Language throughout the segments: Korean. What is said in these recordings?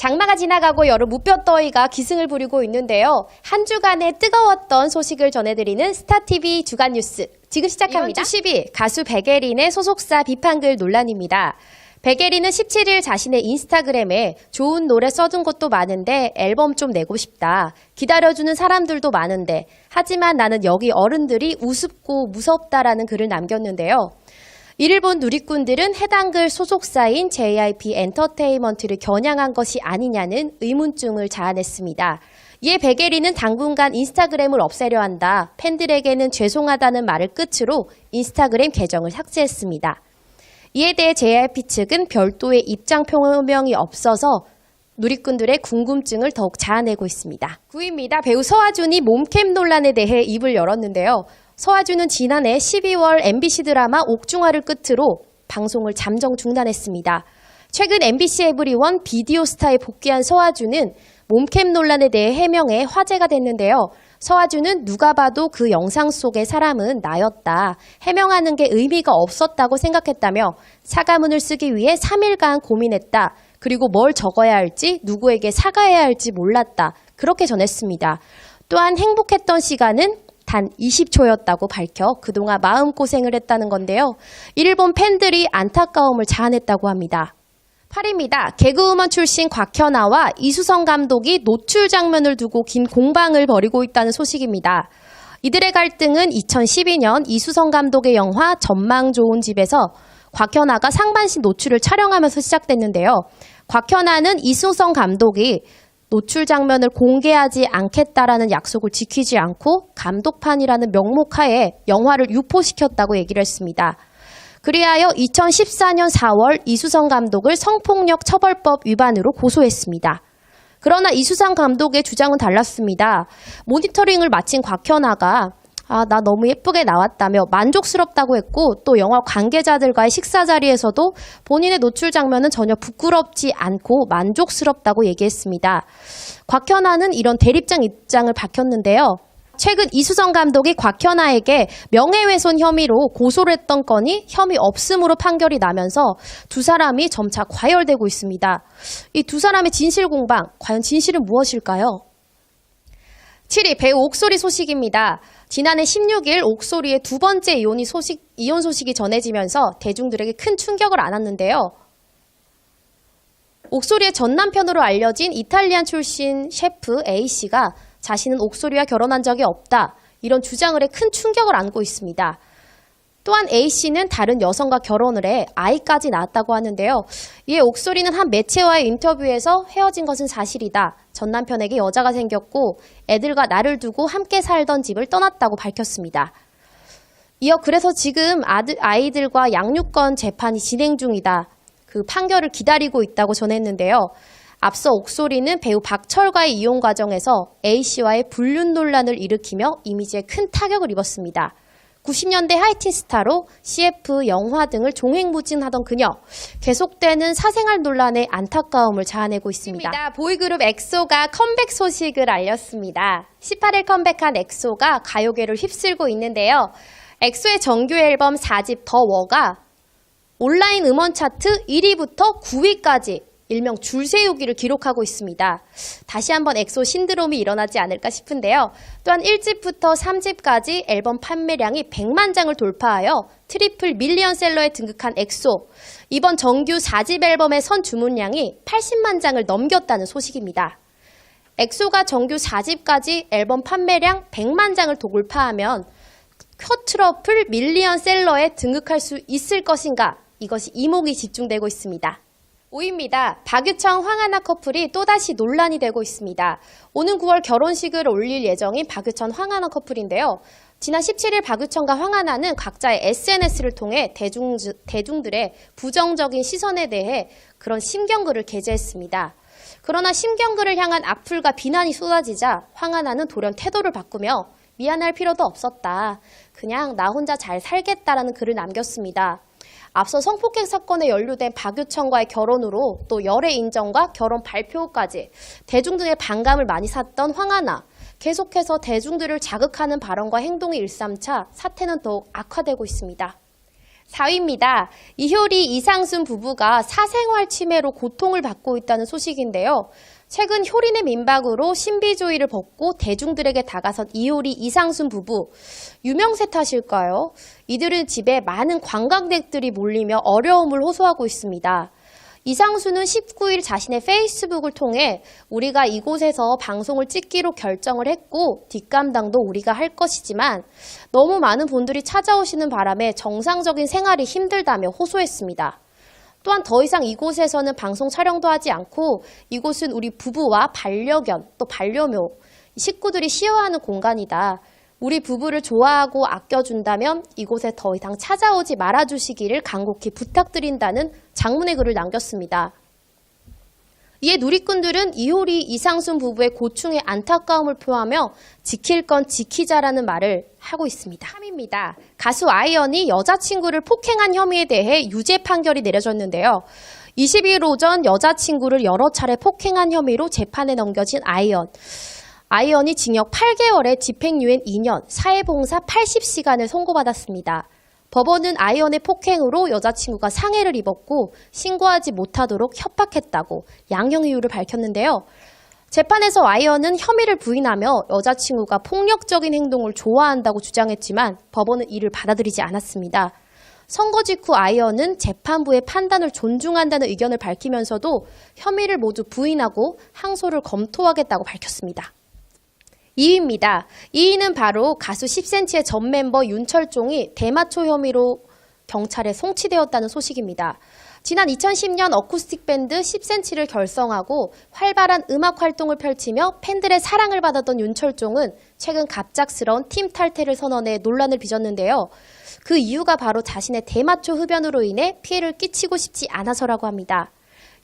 장마가 지나가고 여름 무볕더위가 기승을 부리고 있는데요. 한 주간의 뜨거웠던 소식을 전해드리는 스타TV 주간 뉴스. 지금 시작합니다. 이번 주 10일 가수 백예린의 소속사 비판글 논란입니다. 백예린은 17일 자신의 인스타그램에 좋은 노래 써둔 것도 많은데 앨범 좀 내고 싶다. 기다려주는 사람들도 많은데 하지만 나는 여기 어른들이 우습고 무섭다라는 글을 남겼는데요. 이를 본 누리꾼들은 해당 글 소속사인 JIP 엔터테인먼트를 겨냥한 것이 아니냐는 의문증을 자아냈습니다. 이에 백예린은 당분간 인스타그램을 없애려 한다. 팬들에게는 죄송하다는 말을 끝으로 인스타그램 계정을 삭제했습니다. 이에 대해 JYP 측은 별도의 입장 표명이 없어서 누리꾼들의 궁금증을 더욱 자아내고 있습니다. 9위입니다. 배우 서하준이 몸캠 논란에 대해 입을 열었는데요. 서하준은 지난해 12월 MBC 드라마 옥중화를 끝으로 방송을 잠정 중단했습니다. 최근 MBC 에브리원 비디오 스타에 복귀한 서하준은 몸캠 논란에 대해 해명해 화제가 됐는데요. 서하준은 누가 봐도 그 영상 속의 사람은 나였다. 해명하는 게 의미가 없었다고 생각했다며 사과문을 쓰기 위해 3일간 고민했다. 그리고 뭘 적어야 할지 누구에게 사과해야 할지 몰랐다. 그렇게 전했습니다. 또한 행복했던 시간은 단 20초였다고 밝혀 그동안 마음고생을 했다는 건데요. 이를 본 팬들이 안타까움을 자아냈다고 합니다. 8입니다. 개그우먼 출신 곽현아와 이수성 감독이 노출 장면을 두고 긴 공방을 벌이고 있다는 소식입니다. 이들의 갈등은 2012년 이수성 감독의 영화 전망 좋은 집에서 곽현아가 상반신 노출을 촬영하면서 시작됐는데요. 곽현아는 이수성 감독이 노출 장면을 공개하지 않겠다라는 약속을 지키지 않고 감독판이라는 명목하에 영화를 유포시켰다고 얘기를 했습니다. 그리하여 2014년 4월 이수성 감독을 성폭력 처벌법 위반으로 고소했습니다. 그러나 이수상 감독의 주장은 달랐습니다. 모니터링을 마친 곽현아가 아, 나 너무 예쁘게 나왔다며 만족스럽다고 했고 또 영화 관계자들과의 식사 자리에서도 본인의 노출 장면은 전혀 부끄럽지 않고 만족스럽다고 얘기했습니다. 곽현아는 이런 대립장 입장을 밝혔는데요. 최근 이수성 감독이 곽현아에게 명예훼손 혐의로 고소를 했던 건이 혐의 없음으로 판결이 나면서 두 사람이 점차 과열되고 있습니다. 이 두 사람의 진실 공방, 과연 진실은 무엇일까요? 7위 배우 옥소리 소식입니다. 지난해 16일 옥소리의 두 번째 이혼이 소식, 이혼 소식이 전해지면서 대중들에게 큰 충격을 안았는데요. 옥소리의 전 남편으로 알려진 이탈리안 출신 셰프 A씨가 자신은 옥소리와 결혼한 적이 없다. 이런 주장을 해 큰 충격을 안고 있습니다. 또한 A씨는 다른 여성과 결혼을 해 아이까지 낳았다고 하는데요. 이에 옥소리는 한 매체와의 인터뷰에서 헤어진 것은 사실이다. 전 남편에게 여자가 생겼고 애들과 나를 두고 함께 살던 집을 떠났다고 밝혔습니다. 이어 그래서 지금 아들, 아이들과 양육권 재판이 진행 중이다. 그 판결을 기다리고 있다고 전했는데요. 앞서 옥소리는 배우 박철과의 이혼 과정에서 A씨와의 불륜 논란을 일으키며 이미지에 큰 타격을 입었습니다. 90년대 하이틴 스타로 CF, 영화 등을 종횡무진하던 그녀. 계속되는 사생활 논란에 안타까움을 자아내고 있습니다. 보이그룹 엑소가 컴백 소식을 알렸습니다. 18일 컴백한 엑소가 가요계를 휩쓸고 있는데요. 엑소의 정규 앨범 4집 더 워가 온라인 음원 차트 1위부터 9위까지 일명 줄 세우기를 기록하고 있습니다. 다시 한번 엑소 신드롬이 일어나지 않을까 싶은데요. 또한 1집부터 3집까지 앨범 판매량이 100만 장을 돌파하여 트리플 밀리언셀러에 등극한 엑소. 이번 정규 4집 앨범의 선 주문량이 80만 장을 넘겼다는 소식입니다. 엑소가 정규 4집까지 앨범 판매량 100만 장을 돌파하면 쿼트러플 밀리언셀러에 등극할 수 있을 것인가? 이것이 이목이 집중되고 있습니다. 5위입니다. 박유청 황하나 커플이 또다시 논란이 되고 있습니다. 오는 9월 결혼식을 올릴 예정인 박유천 황하나 커플인데요. 지난 17일 박유천과 황하나는 각자의 SNS를 통해 대중, 대중들의 부정적인 시선에 대해 그런 심경글을 게재했습니다. 그러나 심경글을 향한 악플과 비난이 쏟아지자 황하나는 돌연 태도를 바꾸며 미안할 필요도 없었다. 그냥 나 혼자 잘 살겠다라는 글을 남겼습니다. 앞서 성폭행 사건에 연루된 박유천과의 결혼으로 또 열애 인정과 결혼 발표까지 대중들의 반감을 많이 샀던 황하나. 계속해서 대중들을 자극하는 발언과 행동이 일삼차 사태는 더욱 악화되고 있습니다. 4위입니다. 이효리, 이상순 부부가 사생활 침해로 고통을 받고 있다는 소식인데요. 최근 효린의 민박으로 신비주의를 벗고 대중들에게 다가선 이효리, 이상순 부부. 유명세 탓일까요? 이들은 집에 많은 관광객들이 몰리며 어려움을 호소하고 있습니다. 이상수는 19일 자신의 페이스북을 통해 우리가 이곳에서 방송을 찍기로 결정을 했고 뒷감당도 우리가 할 것이지만 너무 많은 분들이 찾아오시는 바람에 정상적인 생활이 힘들다며 호소했습니다. 또한 더 이상 이곳에서는 방송 촬영도 하지 않고 이곳은 우리 부부와 반려견 또 반려묘 식구들이 쉬어하는 공간이다. 우리 부부를 좋아하고 아껴준다면 이곳에 더 이상 찾아오지 말아주시기를 간곡히 부탁드린다는 장문의 글을 남겼습니다. 이에 누리꾼들은 이효리 이상순 부부의 고충에 안타까움을 표하며 지킬 건 지키자라는 말을 하고 있습니다. 3입니다. 가수 아이언이 여자친구를 폭행한 혐의에 대해 유죄 판결이 내려졌는데요. 22일 오전 여자친구를 여러 차례 폭행한 혐의로 재판에 넘겨진 아이언. 아이언이 징역 8개월에 집행유예 2년, 사회봉사 80시간을 선고받았습니다. 법원은 아이언의 폭행으로 여자친구가 상해를 입었고 신고하지 못하도록 협박했다고 양형 이유를 밝혔는데요. 재판에서 아이언은 혐의를 부인하며 여자친구가 폭력적인 행동을 좋아한다고 주장했지만 법원은 이를 받아들이지 않았습니다. 선거 직후 아이언은 재판부의 판단을 존중한다는 의견을 밝히면서도 혐의를 모두 부인하고 항소를 검토하겠다고 밝혔습니다. 2위입니다. 2위는 바로 가수 10cm의 전 멤버 윤철종이 대마초 혐의로 경찰에 송치되었다는 소식입니다. 지난 2010년 어쿠스틱 밴드 10cm를 결성하고 활발한 음악 활동을 펼치며 팬들의 사랑을 받았던 윤철종은 최근 갑작스러운 팀 탈퇴를 선언해 논란을 빚었는데요. 그 이유가 바로 자신의 대마초 흡연으로 인해 피해를 끼치고 싶지 않아서라고 합니다.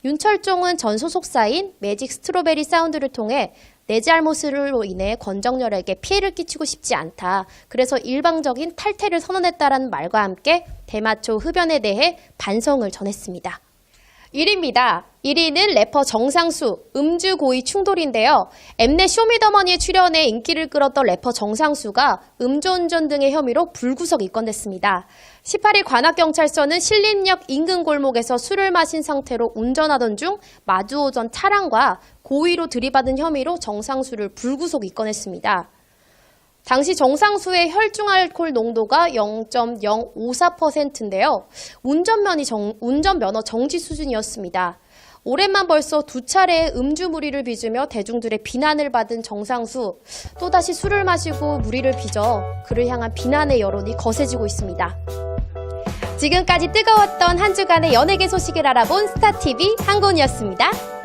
윤철종은 전 소속사인 매직 스트로베리 사운드를 통해 내 잘못으로 인해 권정열에게 피해를 끼치고 싶지 않다. 그래서 일방적인 탈퇴를 선언했다라는 말과 함께 대마초 흡연에 대해 반성을 전했습니다. 1위입니다. 1위는 래퍼 정상수, 음주 고의 충돌인데요. 엠넷 쇼미더머니에 출연해 인기를 끌었던 래퍼 정상수가 음주운전 등의 혐의로 불구속 입건됐습니다. 18일 관악경찰서는 신림역 인근 골목에서 술을 마신 상태로 운전하던 중 마주오던 차량과 고의로 들이받은 혐의로 정상수를 불구속 입건했습니다. 당시 정상수의 혈중 알코올 농도가 0.054%인데요. 운전면이 정, 운전면허 정지 수준이었습니다. 올해만 벌써 두 차례의 음주 무리를 빚으며 대중들의 비난을 받은 정상수 또다시 술을 마시고 무리를 빚어 그를 향한 비난의 여론이 거세지고 있습니다. 지금까지 뜨거웠던 한 주간의 연예계 소식을 알아본 스타TV 한곤이었습니다.